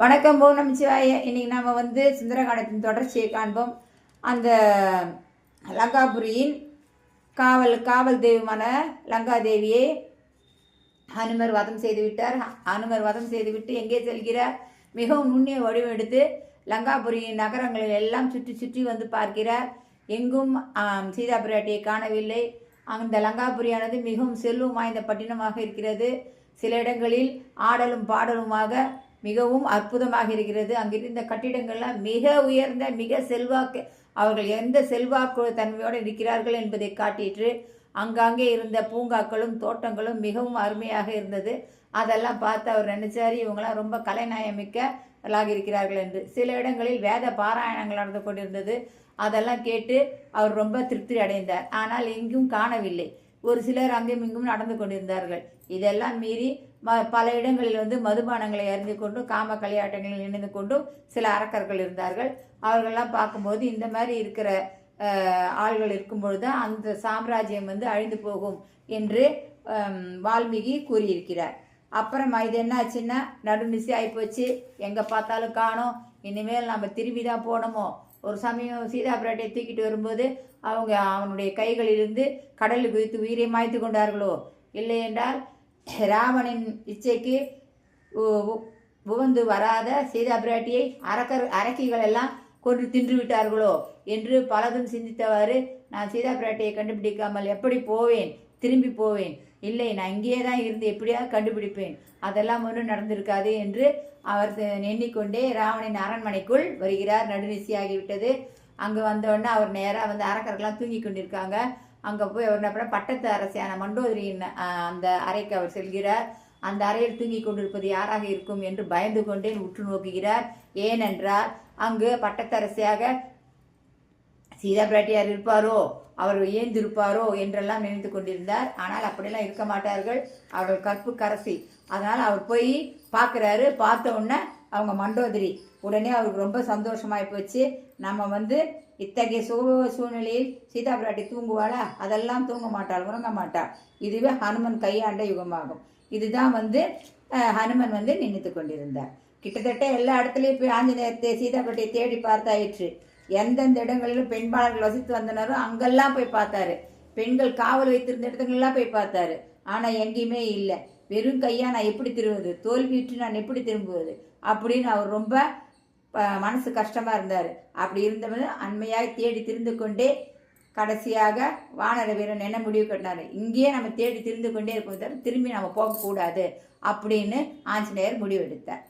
வணக்கம் போ நமச்சிவாய இன்றைக்கி நம்ம வந்து சுந்தரகாண்டத்தின் தொடர்ச்சியை காண்போம். அந்த லங்காபுரியின் காவல் காவல் தெய்வமான லங்காதேவியை ஹனுமர் வதம் செய்து விட்டார். ஹனுமர் வதம் செய்துவிட்டு எங்கே செல்கிறார்? மிகவும் நுண்ணிய வடிவம் எடுத்து லங்காபுரியின் நகரங்களில் எல்லாம் சுற்றி சுற்றி வந்து பார்க்கிறார். எங்கும் சீதா பிராட்டியை காணவில்லை. அந்த லங்காபுரியானது மிகவும் செல்வம் வாய்ந்த பட்டினமாக இருக்கிறது. சில இடங்களில் ஆடலும் பாடலுமாக மிகவும் அற்புதமாக இருக்கிறது. அங்கிருந்த கட்டிடங்கள்லாம் மிக உயர்ந்த மிக செல்வாக்கு. அவர்கள் எந்த செல்வாக்கு தன்மையோடு இருக்கிறார்கள் என்பதை காட்டிற்று. அங்காங்கே இருந்த பூங்காக்களும் தோட்டங்களும் மிகவும் அருமையாக இருந்தது. அதெல்லாம் பார்த்து அவர் நினைச்சார் இவங்களாம் ரொம்ப கலைநயமிக்கலாக இருக்கிறார்கள் என்று. சில இடங்களில் வேத பாராயணங்கள் நடந்து கொண்டிருந்தது. அதெல்லாம் கேட்டு அவர் ரொம்ப திருப்தி அடைந்தார். ஆனால் எங்கும் காணவில்லை. ஒரு சிலர் அங்கும் இங்கும் நடந்து கொண்டிருந்தார்கள். இதெல்லாம் மீறி ம பல இடங்களில் வந்து மதுபானங்களை அறிந்து கொண்டும் காம களியாட்டங்களில் இணைந்து கொண்டும் சில அரக்கர்கள் இருந்தார்கள். அவர்கள்லாம் பார்க்கும்போது இந்த மாதிரி இருக்கிற ஆள்கள் இருக்கும் தான் அந்த சாம்ராஜ்யம் வந்து அழிந்து போகும் என்று வால்மீகி கூறியிருக்கிறார். அப்புறமா இது என்ன ஆச்சுன்னா நடுநிசி ஆகிப்போச்சு எங்கே பார்த்தாலும் காணோம். இனிமேல் நம்ம திரும்பி தான் போனோமோ? ஒரு சமயம் சீதா பிராட்டியை தூக்கிட்டு வரும்போது அவங்க அவனுடைய கைகளிலிருந்து கடலில் குதித்து உயிரை மாய்த்து கொண்டார்களோ? இல்லை என்றால் ராவணின் இச்சைக்கு உவந்து வராத சீதா பிராட்டியை அரக்கர் அரக்கிகள் எல்லாம் கொன்று தின்று விட்டார்களோ என்று பலதும் சிந்தித்தவாறு நான் சீதா பிராட்டியை கண்டுபிடிக்காமல் எப்படி போவேன்? திரும்பி போவேன். இல்லை நான் இங்கேயே தான் இருந்து எப்படியாவது கண்டுபிடிப்பேன். அதெல்லாம் ஒன்றும் நடந்திருக்காது என்று அவர் எண்ணிக்கொண்டே ராவணின் அரண்மனைக்குள் வருகிறார். நடுநிசியாகிவிட்டது. அங்கே வந்தோடனே அவர் நேராக வந்து அரக்கர்கள்லாம் தூங்கி கொண்டிருக்காங்க. அங்கே போய் அவர் என்ன பட்டத்து அரசியான மண்டோதரியின் அந்த அறைக்கு அவர் செல்கிறார். அந்த அறையில் தூங்கி கொண்டிருப்பது யாராக இருக்கும் என்று பயந்து கொண்டே உற்று நோக்குகிறார். ஏனென்றால் அங்கு பட்டத்தரசியாக சீதா பிராட்டியார் இருப்பாரோ? அவர் ஏந்திருப்பாரோ என்றெல்லாம் நினைத்து கொண்டிருந்தார். ஆனால் அப்படியெல்லாம் இருக்க மாட்டார்கள். அவர்கள் கற்பு கரசி. அதனால் அவர் போய் பார்க்குறாரு. பார்த்த உடனே அவங்க மண்டோதரி. உடனே அவருக்கு ரொம்ப சந்தோஷமாகி போச்சு. நம்ம வந்து இத்தகைய சூ சூழ்நிலையில் சீதா பிராட்டி தூங்குவாளா? அதெல்லாம் தூங்க மாட்டாள் உறங்க மாட்டாள். இதுவே ஹனுமன் கையாண்ட யுகமாகும். இதுதான் வந்து ஹனுமன் வந்து நினைத்து கொண்டிருந்தார். கிட்டத்தட்ட எல்லா இடத்துலையும் போய் ஆஞ்சநேயத்தை சீதா பிராட்டியை தேடி பார்த்தாயிற்று. எந்தெந்த இடங்களிலும் பெண்பாளர்கள் வசித்து வந்தனரோ அங்கெல்லாம் போய் பார்த்தாரு. பெண்கள் காவல் வைத்திருந்த இடத்துங்களெல்லாம் போய் பார்த்தாரு. ஆனால் எங்கேயுமே இல்லை. வெறும் கையாக நான் எப்படி திரும்புவது? தோல்வியுற்று நான் எப்படி திரும்புவது? அப்படின்னு அவர் ரொம்ப மனசு கஷ்டமாக இருந்தார். அப்படி இருந்தபோது அண்மையாக தேடி திருந்து கொண்டே கடைசியாக வானர வீரன் என்ன முடிவு கட்டினாரு? இங்கேயே நம்ம தேடி திருந்து கொண்டே இருப்போம் தவிர திரும்பி நம்ம போகக்கூடாது அப்படின்னு ஆஞ்சநேயர் முடிவெடுத்தார்.